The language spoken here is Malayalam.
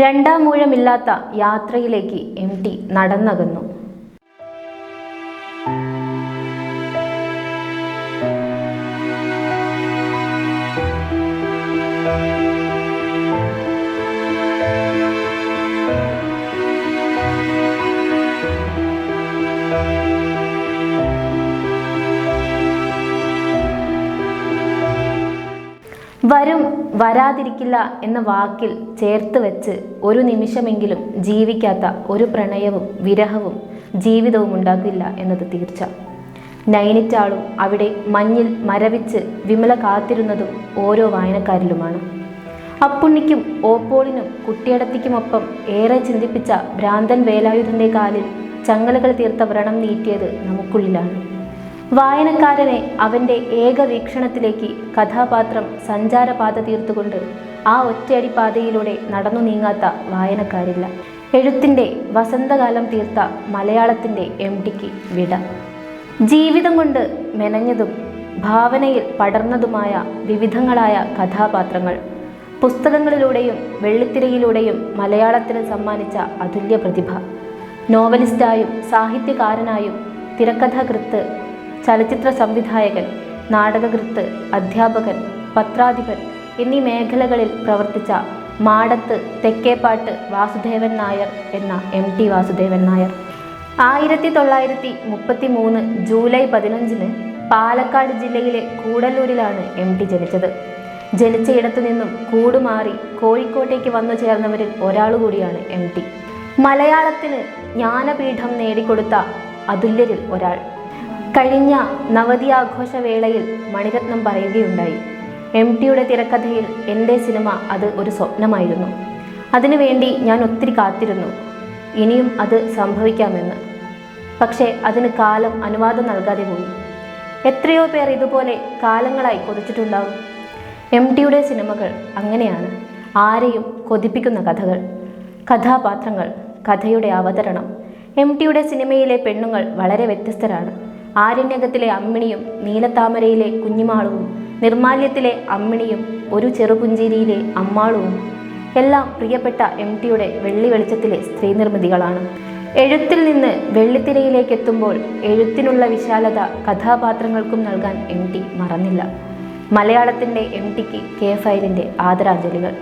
രണ്ടാം മൂഴമില്ലാത്ത യാത്രയിലേക്ക് എം ടി നടന്നകന്നു. വരും വരാതിരിക്കില്ല എന്ന വാക്കിൽ ചേർത്ത് വെച്ച് ഒരു നിമിഷമെങ്കിലും ജീവിക്കാത്ത ഒരു പ്രണയവും വിരഹവും ജീവിതവും ഉണ്ടാകില്ല എന്നത് തീർച്ച. നൈനിറ്റാളും അവിടെ മഞ്ഞിൽ മരവിച്ച് വിമല കാത്തിരുന്നതും ഓരോ വായനക്കാരിലുമാണ്. അപ്പുണ്ണിക്കും ഓപ്പോളിനും കുട്ടിയടത്തിക്കുമൊപ്പം ഏറെ ചിന്തിപ്പിച്ച ഭ്രാന്തൻ വേലായുധന്റെ കാലിൽ ചങ്ങലകൾ തീർത്ത വ്രണം നീട്ടിയത് നമുക്കുള്ളിലാണ്. വായനക്കാരനെ അവന്റെ ഏക വീക്ഷണത്തിലേക്ക് കഥാപാത്രം സഞ്ചാരപാത തീർത്തുകൊണ്ട് ആ ഒറ്റയടി പാതയിലൂടെ നടന്നു നീങ്ങാത്ത വായനക്കാരില്ല. എഴുത്തിന്റെ വസന്തകാലം തീർത്ത മലയാളത്തിന്റെ എം ടിക്ക് വിട. ജീവിതം കൊണ്ട് മെനഞ്ഞതും ഭാവനയിൽ പടർന്നതുമായ വിവിധങ്ങളായ കഥാപാത്രങ്ങൾ പുസ്തകങ്ങളിലൂടെയും വെള്ളിത്തിരയിലൂടെയും മലയാളത്തിന് സമ്മാനിച്ച അതുല്യ പ്രതിഭ. നോവലിസ്റ്റായും സാഹിത്യകാരനായും തിരക്കഥാകൃത്ത് ചലച്ചിത്ര സംവിധായകൻ നാടകകൃത്ത് അധ്യാപകൻ പത്രാധിപൻ എന്നീ മേഖലകളിൽ പ്രവർത്തിച്ച മാടത്ത് തെക്കേപ്പാട്ട് വാസുദേവൻ നായർ എന്ന എം ടി വാസുദേവൻ നായർ. ആയിരത്തി തൊള്ളായിരത്തി മുപ്പത്തി മൂന്ന് ജൂലൈ പതിനഞ്ചിന് പാലക്കാട് ജില്ലയിലെ കൂടല്ലൂരിലാണ് എം ടി ജനിച്ചത്. ജനിച്ചയിടത്തു നിന്നും കൂടുമാറി കോഴിക്കോട്ടേക്ക് വന്നു ചേർന്നവരിൽ ഒരാളുകൂടിയാണ് എം ടി. മലയാളത്തിന് ജ്ഞാനപീഠം നേടിക്കൊടുത്ത അതുല്യരിൽ ഒരാൾ. കഴിഞ്ഞ നവതി ആഘോഷവേളയിൽ മണിരത്നം പറയുകയുണ്ടായി. എം ടിയുടെ തിരക്കഥയിൽ എന്റെ സിനിമ അത് ഒരു സ്വപ്നമായിരുന്നു. അതിനുവേണ്ടി ഞാൻ ഒത്തിരി കാത്തിരുന്നു. ഇനിയും അത് സംഭവിക്കാമെന്ന്. പക്ഷേ അതിന് കാലം അനുവാദം നൽകാതെ പോയി. എത്രയോ പേർ ഇതുപോലെ കാലങ്ങളായി കൊതിച്ചിട്ടുണ്ടാവും. എം ടിയുടെ സിനിമകൾ അങ്ങനെയാണ്. ആരെയും കൊതിപ്പിക്കുന്ന കഥകൾ കഥാപാത്രങ്ങൾ കഥയുടെ അവതരണം. എം ടിയുടെ സിനിമയിലെ പെണ്ണുങ്ങൾ വളരെ വ്യത്യസ്തരാണ്. ആരണ്യകത്തിലെ അമ്മിണിയും നീലത്താമരയിലെ കുഞ്ഞിമാളവും നിർമാല്യത്തിലെ അമ്മിണിയും ഒരു ചെറുപുഞ്ചിരിയിലെ അമ്മാളവും എല്ലാം പ്രിയപ്പെട്ട എം ടിയുടെ വെള്ളി വെളിച്ചത്തിലെ സ്ത്രീ നിർമ്മിതികളാണ്. എഴുത്തിൽ നിന്ന് വെള്ളിത്തിരയിലേക്ക് എത്തുമ്പോൾ എഴുത്തിനുള്ള വിശാലത കഥാപാത്രങ്ങൾക്കും നൽകാൻ എം ടി മറന്നില്ല. മലയാളത്തിന്റെ എം ടിക്ക് കെ ഫൈലിന്റെ ആദരാഞ്ജലികൾ.